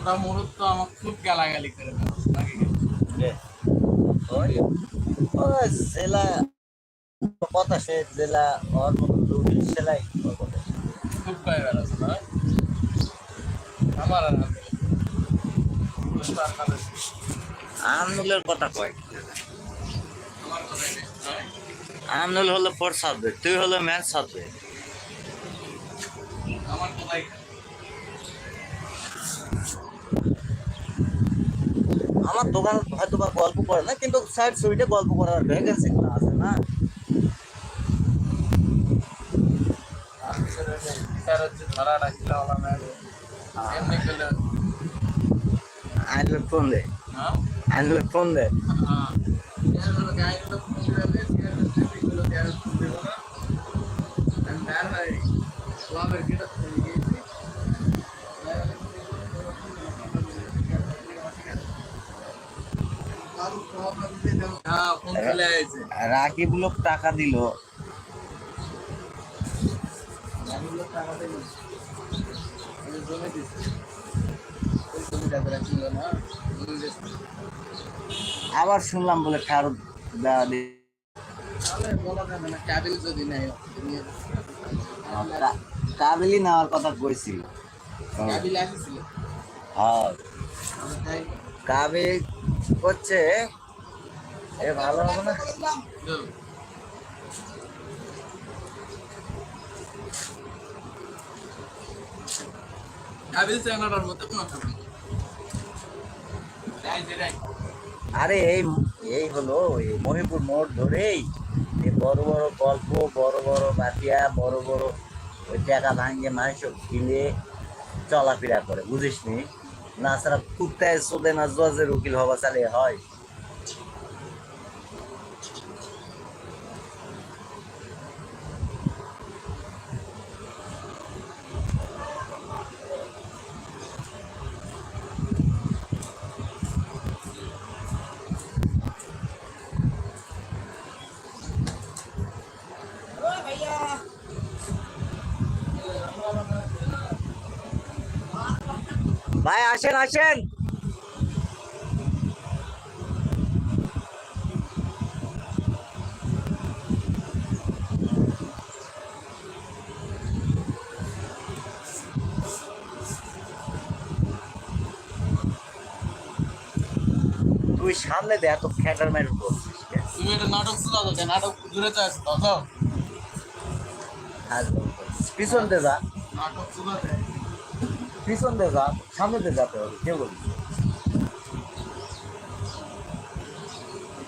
ওরা মূলত আমাকে খুব গেলাগালি করে কথা সে জেলা ওর সেলাই কথা। খুব না আমার আর আমি পুরস্কার খাবে। আন্দোলনের কথা কয় আমার কথাই নেই, নয়? আন্দোলন হলো ফোর সাবজেক্ট তুই হলো ম্যাথ সাবজেক্ট আমার কথাই আমার দোকান হয়তো বা গল্প করে না কিন্তু সাইড সুইটে গল্প করার ভ্যাকেন্সি আছে না স্যার হচ্ছে ধরা রাখছিল আমার এমনি করলে আইনলে ফোন দে। হ্যাঁ? ফোন দে। হ্যাঁ এগুলো গাইগুলো ফোন আবার শুনলাম বলে ফেরত দেওয়া কাবিলি নেওয়ার কথা কইছিল। হ্যাঁ। কাবিল করছে এ ভালো হবে না? আরে এই এই হলো মহিপুর মোড় ধরেই বড় বড় গল্প, বড় বড় বাতিয়া, বড় বড় ওই টাকা ভাঙিয়ে মানুষ কিনে চলাফেরা করে বুঝিস নি না ছাড়া কুত্তায় সোদে না জজের উকিল হওয়া চালে হয়। ভাই আসেন আসেন তুই সামনে দে এত করছিস কেন? তুমি এটা নাটক শুধু তো নাটক দূরে তো আছে। পিছন দে যা নাটক শুধু পিছন দে যা সামনে দে যাতে হবে কে বলবি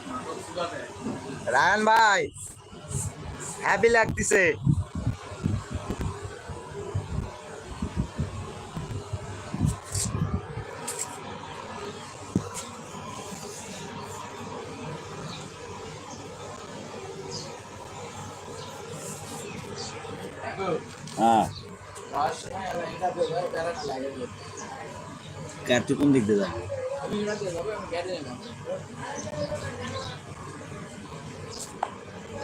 নাটক শুধু রায়ন ভাই হ্যাপি লাগতেছে। হ্যাঁ। কারটি কোন দিক দিয়ে যাবে?